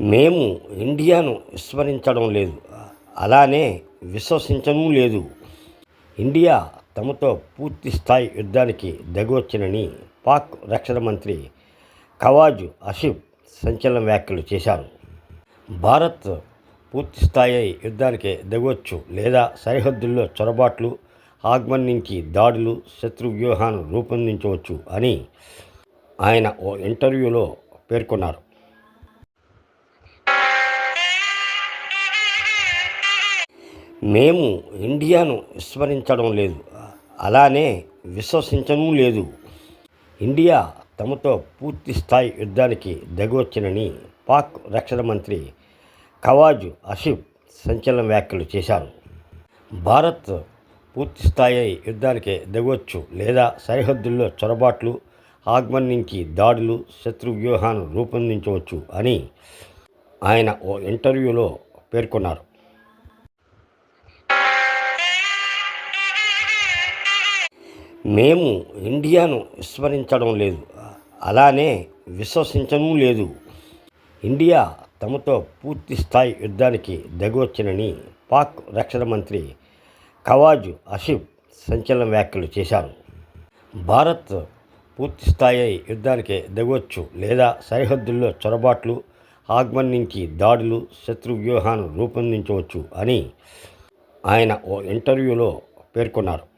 మేము ఇండియాను విస్మరించడం లేదు. అలానే విశ్వసించడం లేదు. ఇండియా తమతో పూర్తి స్థాయి యుద్ధానికి దగ్గొచ్చినని పాక్ రక్షణ మంత్రి ఖవాజ్ ఆసిఫ్ సంచలన వ్యాఖ్యలు చేశారు. భారత్ పూర్తి స్థాయి యుద్ధానికి దిగవచ్చు లేదా సరిహద్దుల్లో చొరబాట్లు ఆగ్మన్నించి దాడులు శత్రు వ్యూహాన్ని రూపొందించవచ్చు అని ఆయన ఓ ఇంటర్వ్యూలో పేర్కొన్నారు. మేము ఇండియాను విస్మరించడం లేదు. అలానే విశ్వసించడం లేదు. ఇండియా తమతో పూర్తి స్థాయి యుద్ధానికి దిగవచ్చునని పాక్ రక్షణ మంత్రి ఖవాజ్ ఆసిఫ్ సంచలన వ్యాఖ్యలు చేశారు. భారత్ పూర్తి స్థాయి యుద్ధానికి దిగవచ్చు లేదా సరిహద్దుల్లో చొరబాట్లు ఆగ్మన్నించి దాడులు శత్రు వ్యూహాన్ని రూపొందించవచ్చు అని ఆయన ఓ ఇంటర్వ్యూలో పేర్కొన్నారు. మేము ఇండియాను విస్మరించడం లేదు. అలానే విశ్వసించడం లేదు. ఇండియా తమతో పూర్తి స్థాయి యుద్ధానికి దిగవచ్చునని పాక్ రక్షణ మంత్రి ఖవాజ్ ఆసిఫ్ సంచలన వ్యాఖ్యలు చేశారు. భారత్ పూర్తి స్థాయి యుద్ధానికి దిగవచ్చు లేదా సరిహద్దుల్లో చొరబాట్లు ఆగ్మన్నించి దాడులు శత్రు వ్యూహాన్ని రూపొందించవచ్చు అని ఆయన ఓ ఇంటర్వ్యూలో పేర్కొన్నారు.